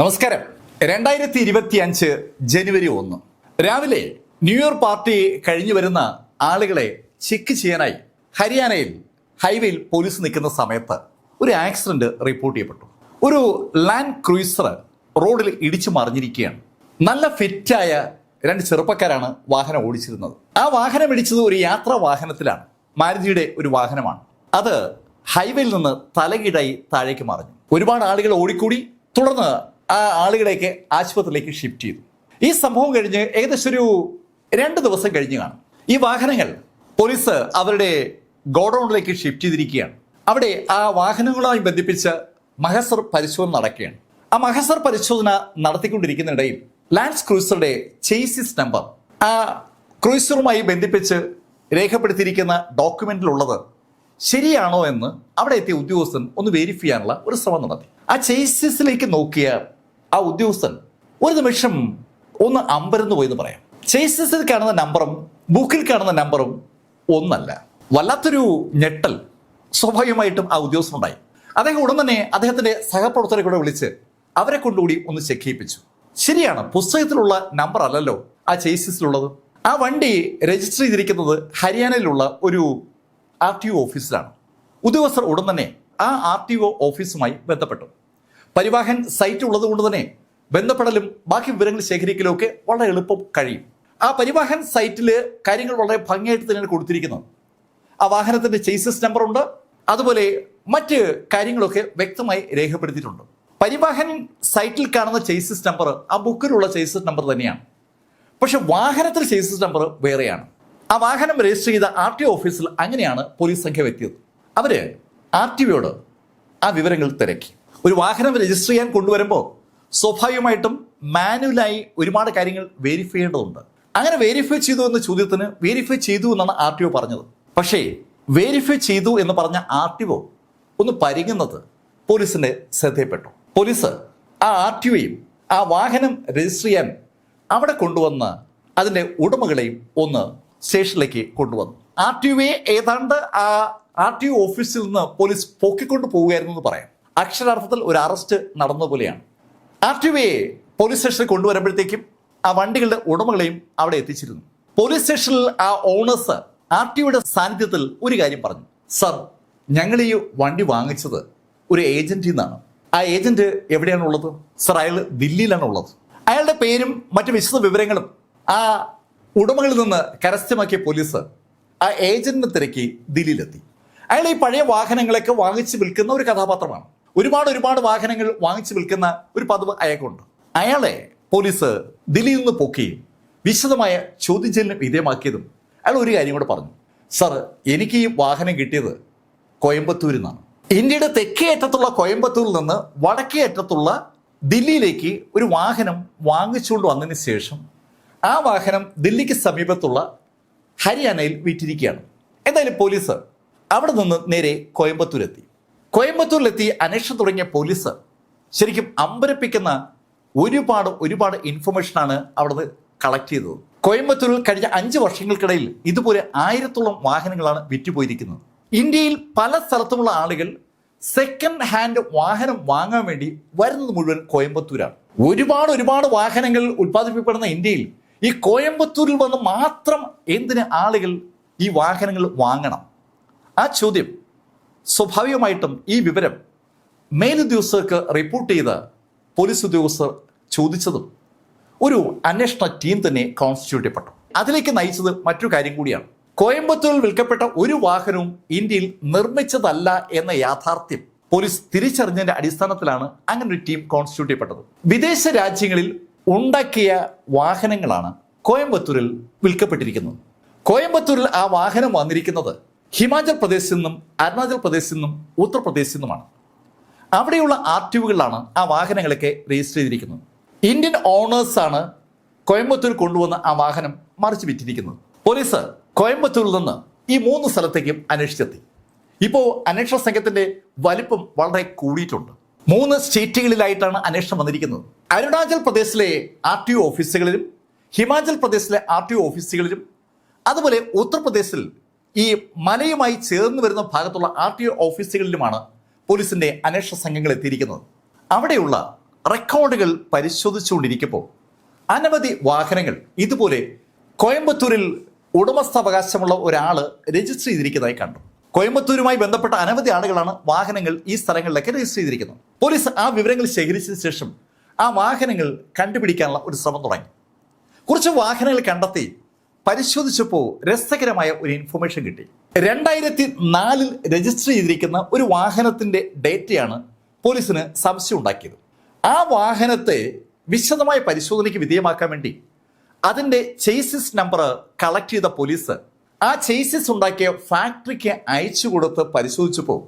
നമസ്കാരം. രണ്ടായിരത്തി ഇരുപത്തി അഞ്ച് ജനുവരി ഒന്ന്. രാവിലെ ന്യൂ ഇയർ പാർട്ടി കഴിഞ്ഞു വരുന്ന ആളുകളെ ചെക്ക് ചെയ്യാനായി ഹരിയാനയിൽ ഹൈവേയിൽ പോലീസ് നിൽക്കുന്ന സമയത്ത് ഒരു ആക്സിഡന്റ് റിപ്പോർട്ട് ചെയ്യപ്പെട്ടു. ഒരു ലാൻഡ് ക്രൂയിസർ റോഡിൽ ഇടിച്ചു മറിഞ്ഞിരിക്കുകയാണ്. നല്ല ഫിറ്റായ രണ്ട് ചെറുപ്പക്കാരാണ് വാഹനം ഓടിച്ചിരുന്നത്. ആ വാഹനം ഇടിച്ചത് ഒരു യാത്രാ വാഹനത്തിലാണ്. മാരുതിയുടെ ഒരു വാഹനമാണ്. അത് ഹൈവേയിൽ നിന്ന് തലകീഴായി താഴേക്ക് മറിഞ്ഞു. ഒരുപാട് ആളുകൾ ഓടിക്കൂടി. തുടർന്ന് ആ ആളുകളെയൊക്കെ ആശുപത്രിയിലേക്ക് ഷിഫ്റ്റ് ചെയ്തു. ഈ സംഭവം കഴിഞ്ഞ് ഏകദേശം ഒരു രണ്ട് ദിവസം കഴിഞ്ഞ് കാണും. ഈ വാഹനങ്ങൾ പോലീസ് അവരുടെ ഗോഡൌണിലേക്ക് ഷിഫ്റ്റ് ചെയ്തിരിക്കുകയാണ്. അവിടെ ആ വാഹനങ്ങളുമായി ബന്ധിപ്പിച്ച് മഹസർ പരിശോധന നടക്കുകയാണ്. ആ മഹസർ പരിശോധന നടത്തിക്കൊണ്ടിരിക്കുന്നിടയിൽ ലാൻഡ് ക്രൂസറുടെ ചേസിസ് നമ്പർ ആ ക്രൂസറുമായി ബന്ധിപ്പിച്ച് രേഖപ്പെടുത്തിയിരിക്കുന്ന ഡോക്യുമെന്റിലുള്ളത് ശരിയാണോ എന്ന് അവിടെ എത്തിയ ഉദ്യോഗസ്ഥൻ ഒന്ന് വെരിഫൈ ചെയ്യാനുള്ള ഒരു ശ്രമം നടത്തി. ആ ചേസിസിലേക്ക് നോക്കിയ ആ ഉദ്യോഗസ്ഥൻ ഒരു നിമിഷം ഒന്ന് അമ്പരന്ന് പോയെന്ന് പറയാം. ചേസിൽ കാണുന്ന നമ്പറും ബുക്കിൽ കാണുന്ന നമ്പറും ഒന്നല്ല. വല്ലാത്തൊരു ഞെട്ടൽ സ്വാഭാവികമായിട്ടും ആ ഉദ്യോഗസ്ഥനുണ്ടായി. അദ്ദേഹം ഉടൻ തന്നെ അദ്ദേഹത്തിന്റെ സഹപ്രവർത്തകരെ കൂടെ വിളിച്ച് അവരെ കൊണ്ടുകൂടി ഒന്ന് ചെക്ക് ചെയ്യിപ്പിച്ചു. ശരിയാണ് പുസ്തകത്തിലുള്ള നമ്പർ അല്ലല്ലോ ആ ചേസിസിലുള്ളത് ആ വണ്ടി രജിസ്റ്റർ ചെയ്തിരിക്കുന്നത് ഹരിയാനയിലുള്ള ഒരു ആർ ടി ഒ ഓഫീസിലാണ്. ഉദ്യോഗസ്ഥർ ഉടൻ തന്നെ ആ ആർ ടി ഒ ഓഫീസുമായി ബന്ധപ്പെട്ടു. പരിവാഹൻ സൈറ്റ് ഉള്ളത് കൊണ്ട് തന്നെ ബന്ധപ്പെടലും ബാക്കി വിവരങ്ങൾ ശേഖരിക്കലും ഒക്കെ വളരെ എളുപ്പം കഴിയും. ആ പരിവാഹൻ സൈറ്റിൽ കാര്യങ്ങൾ വളരെ ഭംഗിയായിട്ട് തന്നെയാണ് കൊടുത്തിരിക്കുന്നത്. ആ വാഹനത്തിന്റെ ചേസസ് നമ്പർ ഉണ്ട്. അതുപോലെ മറ്റ് കാര്യങ്ങളൊക്കെ വ്യക്തമായി രേഖപ്പെടുത്തിയിട്ടുണ്ട്. പരിവാഹൻ സൈറ്റിൽ കാണുന്ന ചേസസ് നമ്പർ ആ ബുക്കിലുള്ള ചേസസ് നമ്പർ തന്നെയാണ്. പക്ഷെ വാഹനത്തിൽ ചേസസ് നമ്പർ വേറെയാണ്. ആ വാഹനം രജിസ്റ്റർ ചെയ്ത ആർ ടി ഓഫീസിൽ അങ്ങനെയാണ് പോലീസ് സംഘം എത്തിയത്. അവർ ആർ ടി ഒയോട് ആ വിവരങ്ങൾ തിരക്കി. ഒരു വാഹനം രജിസ്റ്റർ ചെയ്യാൻ കൊണ്ടുവരുമ്പോൾ സ്വാഭാവികമായിട്ടും മാനുവലായി ഒരുപാട് കാര്യങ്ങൾ വെരിഫൈ ചെയ്യേണ്ടതുണ്ട്. അങ്ങനെ വെരിഫൈ ചെയ്തു എന്ന ചോദ്യത്തിന് വെരിഫൈ ചെയ്തു എന്നാണ് ആർ ടി ഒ പറഞ്ഞത്. പക്ഷേ വെരിഫൈ ചെയ്തു എന്ന് പറഞ്ഞ ആർ ടി ഒ ഒന്ന് പരിങ്ങുന്നത് പോലീസിന്റെ ശ്രദ്ധയിൽപ്പെട്ടു. പോലീസ് ആ ആർ ടി ഒയും ആ വാഹനം രജിസ്റ്റർ ചെയ്യാൻ അവിടെ കൊണ്ടുവന്ന് അതിന്റെ ഉടമകളെയും ഒന്ന് സ്റ്റേഷനിലേക്ക് കൊണ്ടുവന്നു. ആർ ടി ഒയെ ഏതാണ്ട് ആ ആർ ടി ഒ ഓഫീസിൽ നിന്ന് പോലീസ് പൊക്കിക്കൊണ്ട് പോവുകയായിരുന്നു എന്ന് പറയാം. അക്ഷരാർത്ഥത്തിൽ ഒരു അറസ്റ്റ് നടന്ന പോലെയാണ്. ആർ ടി ഒയെ പോലീസ് സ്റ്റേഷനിൽ കൊണ്ടുവരുമ്പോഴത്തേക്കും ആ വണ്ടികളുടെ ഉടമകളെയും അവിടെ എത്തിച്ചിരുന്നു. പോലീസ് സ്റ്റേഷനിൽ ആ ഓണേഴ്സ് ആർ ടി സാന്നിധ്യത്തിൽ ഒരു കാര്യം പറഞ്ഞു. സർ ഞങ്ങൾ ഈ വണ്ടി വാങ്ങിച്ചത് ഒരു ഏജന്റിൽ നിന്നാണ്. ആ ഏജന്റ് എവിടെയാണ് ഉള്ളത് സർ അയാൾ ദില്ലിയിലാണ് ഉള്ളത്. അയാളുടെ പേരും മറ്റു വിശദ വിവരങ്ങളും ആ ഉടമകളിൽ നിന്ന് കരസ്ഥമാക്കിയ പോലീസ് ആ ഏജന്റിനെ തിരക്കി ദില്ലിയിലെത്തി. അയാൾ ഈ പഴയ വാഹനങ്ങളൊക്കെ വാങ്ങിച്ചു വിൽക്കുന്ന ഒരു കഥാപാത്രമാണ്. ഒരുപാട് ഒരുപാട് വാഹനങ്ങൾ വാങ്ങിച്ചു വിൽക്കുന്ന ഒരു പതിവ് അയാൾക്കുണ്ട്. അയാളെ പോലീസ് ദില്ലിയിൽ നിന്ന് പൊക്കുകയും വിശദമായ ചോദ്യം ചെയ്യലിന് വിധേയമാക്കിയതും അയാൾ ഒരു കാര്യം കൂടെ പറഞ്ഞു. സർ എനിക്ക് ഈ വാഹനം കിട്ടിയത് കോയമ്പത്തൂരിൽ നിന്നാണ്. ഇന്ത്യയുടെ തെക്കേ അറ്റത്തുള്ള കോയമ്പത്തൂരിൽ നിന്ന് വടക്കേ അറ്റത്തുള്ള ദില്ലിയിലേക്ക് ഒരു വാഹനം വാങ്ങിച്ചുകൊണ്ട് വന്നതിന് ശേഷം ആ വാഹനം ദില്ലിക്ക് സമീപത്തുള്ള ഹരിയാനയിൽ വിറ്റിരിക്കുകയാണ്. എന്തായാലും പോലീസ് അവിടെ നിന്ന് നേരെ കോയമ്പത്തൂരെത്തി. കോയമ്പത്തൂരിലെത്തി അന്വേഷണം തുടങ്ങിയ പോലീസ് ശരിക്കും അമ്പരപ്പിക്കുന്ന ഒരുപാട് ഒരുപാട് ഇൻഫർമേഷനാണ് അവിടുന്ന് കളക്ട് ചെയ്തത്. കോയമ്പത്തൂരിൽ കഴിഞ്ഞ അഞ്ച് വർഷങ്ങൾക്കിടയിൽ ഇതുപോലെ ആയിരത്തോളം വാഹനങ്ങളാണ് വിറ്റുപോയിരിക്കുന്നത്. ഇന്ത്യയിൽ പല സ്ഥലത്തുമുള്ള ആളുകൾ സെക്കൻഡ് ഹാൻഡ് വാഹനം വാങ്ങാൻ വേണ്ടി വരുന്നത് മുഴുവൻ കോയമ്പത്തൂരാണ്. ഒരുപാട് ഒരുപാട് വാഹനങ്ങൾ ഉത്പാദിപ്പിക്കപ്പെടുന്ന ഇന്ത്യയിൽ ഈ കോയമ്പത്തൂരിൽ വന്ന് മാത്രം എന്തിന് ആളുകൾ ഈ വാഹനങ്ങൾ വാങ്ങണം? ആ ചോദ്യം സ്വാഭാവികമായിട്ടും ഈ വിവരം മേലുദ്യോഗസ്ഥർക്ക് റിപ്പോർട്ട് ചെയ്ത പോലീസ് ഉദ്യോഗസ്ഥർ ചോദിച്ചതും ഒരു അന്വേഷണ ടീം തന്നെ കോൺസ്റ്റിറ്റ്യൂട്ട് ചെയ്യപ്പെട്ടു അതിലേക്ക് നയിച്ചത് മറ്റൊരു കാര്യം കൂടിയാണ്. കോയമ്പത്തൂരിൽ വിൽക്കപ്പെട്ട ഒരു വാഹനവും ഇന്ത്യയിൽ നിർമ്മിച്ചതല്ല എന്ന യാഥാർത്ഥ്യം പോലീസ് തിരിച്ചറിഞ്ഞതിന്റെ അടിസ്ഥാനത്തിലാണ് അങ്ങനെ ഒരു ടീം കോൺസ്റ്റിറ്റ്യൂട്ട് ചെയ്യപ്പെട്ടത് വിദേശ രാജ്യങ്ങളിൽ ഉണ്ടാക്കിയ വാഹനങ്ങളാണ് കോയമ്പത്തൂരിൽ വിൽക്കപ്പെട്ടിരിക്കുന്നത്. കോയമ്പത്തൂരിൽ ആ വാഹനം വന്നിരിക്കുന്നത് ഹിമാചൽ പ്രദേശിൽ നിന്നും അരുണാചൽ പ്രദേശിൽ നിന്നും ഉത്തർപ്രദേശിൽ നിന്നുമാണ്. അവിടെയുള്ള ആർ ടി ഒകളിലാണ് ആ വാഹനങ്ങളൊക്കെ രജിസ്റ്റർ ചെയ്തിരിക്കുന്നത്. ഇന്ത്യൻ ഓണേഴ്സാണ് കോയമ്പത്തൂർ കൊണ്ടുവന്ന ആ വാഹനം മറിച്ച് വിറ്റിരിക്കുന്നത്. പോലീസ് കോയമ്പത്തൂരിൽ നിന്ന് ഈ മൂന്ന് സ്ഥലത്തേക്കും അന്വേഷിച്ചെത്തി. ഇപ്പോൾ അന്വേഷണ സംഘത്തിന്റെ വലിപ്പം വളരെ കൂടിയിട്ടുണ്ട്. മൂന്ന് സ്റ്റേറ്റുകളിലായിട്ടാണ് അന്വേഷണം വന്നിരിക്കുന്നത്. അരുണാചൽ പ്രദേശിലെ ആർ ടി ഒ ഓഫീസുകളിലും ഹിമാചൽ പ്രദേശിലെ ആർ ടി ഒ ഓഫീസുകളിലും അതുപോലെ ഉത്തർപ്രദേശിൽ ഈ മലയുമായി ചേർന്ന് വരുന്ന ഭാഗത്തുള്ള ആർ ടി ഒ ഓഫീസുകളിലുമാണ് പോലീസിന്റെ അന്വേഷണ സംഘങ്ങൾ എത്തിയിരിക്കുന്നത്. അവിടെയുള്ള റെക്കോർഡുകൾ പരിശോധിച്ചുകൊണ്ടിരിക്കുമ്പോൾ അനവധി വാഹനങ്ങൾ ഇതുപോലെ കോയമ്പത്തൂരിൽ ഉടമസ്ഥാവകാശമുള്ള ഒരാൾ രജിസ്റ്റർ ചെയ്തിരിക്കുന്നതായി കണ്ടു. കോയമ്പത്തൂരുമായി ബന്ധപ്പെട്ട അനവധി ആളുകളാണ് വാഹനങ്ങൾ ഈ സ്ഥലങ്ങളിലൊക്കെ രജിസ്റ്റർ ചെയ്തിരിക്കുന്നത്. പോലീസ് ആ വിവരങ്ങൾ ശേഖരിച്ചതിന് ശേഷം ആ വാഹനങ്ങൾ കണ്ടുപിടിക്കാനുള്ള ഒരു ശ്രമം തുടങ്ങി. കുറച്ച് വാഹനങ്ങൾ കണ്ടെത്തി പരിശോധിച്ചപ്പോൾ രസകരമായ ഒരു ഇൻഫർമേഷൻ കിട്ടി. രണ്ടായിരത്തി നാലിൽ രജിസ്റ്റർ ചെയ്തിരിക്കുന്ന ഒരു വാഹനത്തിന്റെ ഡേറ്റയാണ് പോലീസിന് സംശയം ഉണ്ടാക്കിയത്. ആ വാഹനത്തെ വിശദമായ പരിശോധനയ്ക്ക് വിധേയമാക്കാൻ വേണ്ടി അതിന്റെ ചേസിസ് നമ്പർ കളക്ട് ചെയ്ത പോലീസ് ആ ചേസിസ് ഉണ്ടാക്കിയ ഫാക്ടറിക്ക് അയച്ചു കൊടുത്ത് പരിശോധിച്ചപ്പോൾ